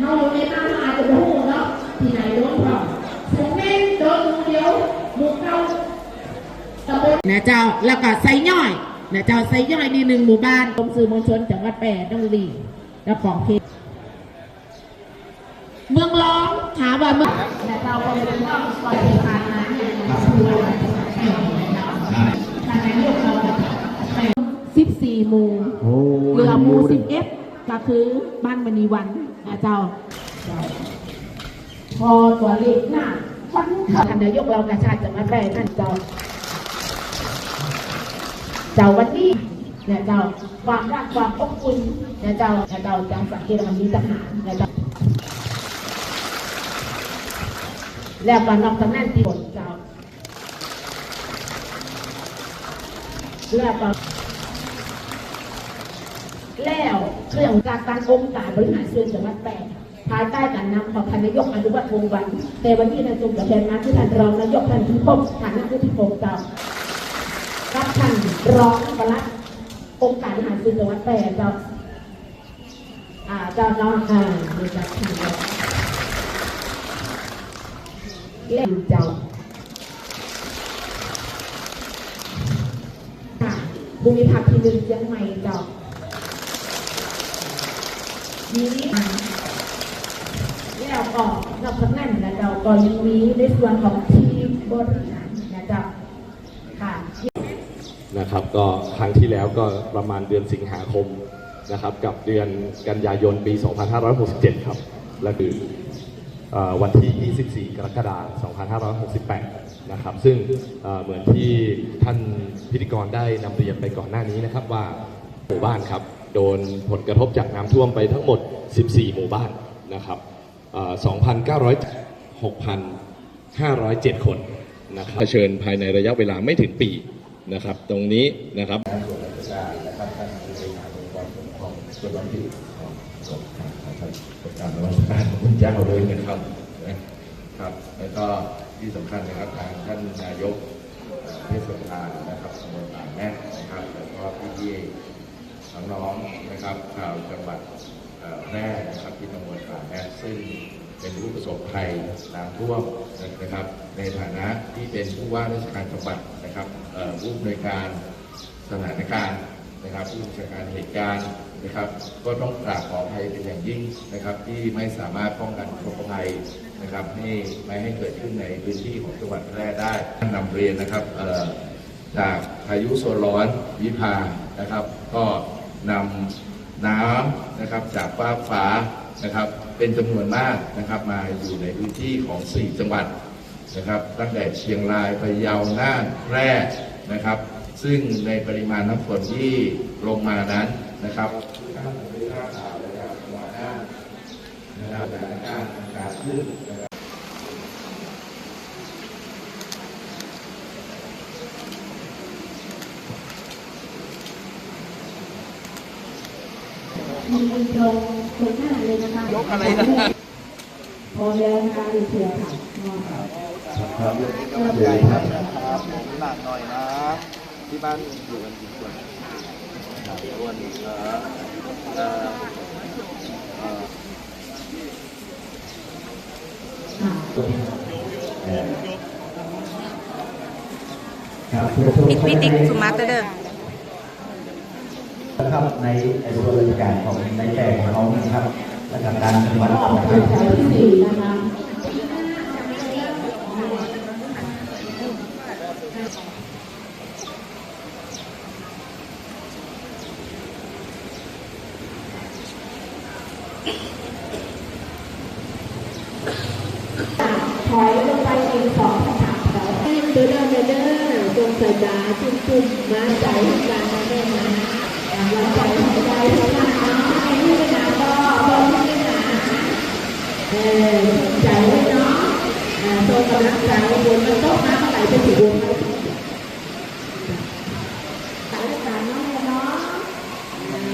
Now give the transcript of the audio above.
เอาลงในตั้งอาจจะหูเนาะที่ไหนโดนพร้อมถึงแม่โดนงูเดียวหมู่เข้าตำบลนะเจ้าแล้วก็ไซย่อยนะเจ้าไซย่อยนี่หนึ่งหมู่บ้านกรมสื่อมวลชนจังหวัดแปดต้องรีและของเขตเมืองร้องถามว่าเมืองนะเจ้าก็เป็นต้องคอยเป็นทางน้ำเนี่ยคือว่าางนายกเราสิบสี่มูเรือมูสิบเอฟก็คือบ้านมณีวัน นะเจ้า พอตัวเลขหน้าค่อนข้างท่านนายกเรากระชาติจะมาแปลนั่นเจ้า เจ้าวันนี้เนี่ยเจ้าความรักความอบอุ่นเนี่ยเจ้าเนี่ยเจ้าจังสังเกตมันมีทหารเนี่ยเจ้าแล้วก็นอกจากนั้นที่บนเจ้าแล้วก็ แล้วเครื่องการตั้งองค์การบริหารส่วนจังหวัดแปรภายใต้การนำของท่านนายกอนุวัฒน์วงวันแต่วันนี้นายจงกับแทนมาที่ท่านรองนายกท่านที่พบท่านนักวิทยพงศ์เจ้ารับท่านรองปลัดองค์การบริหารส่วนจังหวัดแปรเจ้าอ่าเจ้าน้องอ่าเดี๋ยจะทีเดียวเล่นเจ้าค่ะภูมิภาคที่หนึ่งเชียงใหม่เจ้า มีแล้วก็นอกจากนั้นนะเจ้าก็ยังมีในส่วนของทีมบริหารนะเจ้าค่ะนะครับก็ครั้งที่แล้วก็ประมาณเดือนสิงหาคมนะครับ กับเดือนกันยายนปี 2567 ครับและคือวันที่ 24 กรกฎาคม 2568 นะครับ ซึ่งเอ่อเหมือนที่ท่านพิธีกรได้นำเรียนไปก่อนหน้านี้นะครับว่าหมู่บ้านครับ โดนผลกระทบจากน้ำท่วมไปทั้งหมด 14 หมู่บ้านนะครับเอ่อ2,900 6,507 คนนะครับเผชิญภายในระยะเวลาไม่ถึงปีนะครับ ตรงนี้นะครับส่วนราชการนะครับท่านบริหารองค์กรปกครองส่วนท้องถิ่นของของทางท่านประการนวัตการของคุณเจ้าเลยนะครับนะครับ แล้วก็ที่สำคัญนะครับทางท่านนายกเทศบาลนะครับตำบลป่าแม่นะครับแล้วก็พี่ๆ น้องๆนะครับชาวจังหวัดแพร่นะครับที่ตำบลป่าแม่ซึ่งเป็นผู้ประสบภัยน้ำท่วมนะครับ ในฐานะที่เป็นผู้ว่าราชการจังหวัดนะครับเอ่อผู้อำนวยการสถานการณ์นะครับผู้บัญชาการเหตุการณ์นะครับ ก็ต้องกราบขออภัยเป็นอย่างยิ่งนะครับ ที่ไม่สามารถป้องกันอุทกภัยนะครับให้ไม่ให้เกิดขึ้นในพื้นที่ของจังหวัดแพร่ได้ท่านนำเรียนนะครับจากพายุโซนร้อนวิภานะครับ ก็ นำน้ำนะครับจากฟ้าฟ้านะครับเป็นจำนวนมากนะครับมาอยู่ในพื้นที่ของ 4 จังหวัดนะครับตั้งแต่เชียงรายพะเยาน่านแพร่นะครับ ซึ่งในปริมาณน้ำฝนที่ลงมานั้นนะครับนะครับแต่การอากาศขึ้นนะครับ มีคนตรงตรงหน้าเลยนะคะยกอะไรนะพอแล้วนะคะดูเสือค่ะนอนค่ะครับใหญ่นะครับหนักหน่อยนะ ที่บ้านอยู่กันกี่คนอ้วนเออเออเออครับติ๊กพี่ติ๊กสุมาร์ตเด้อ นะครับในส่วนราชการของในแจ้งของเรานะครับราชการจังหวัดก็ออกนะคเป็รันบแถวที่สี่นะคะถอยลงไปอีกสองสามแถวเดินเดินเดินเดินตรงสายตาจุ่มจุ่มมาใจการแม่นะเรา ใจ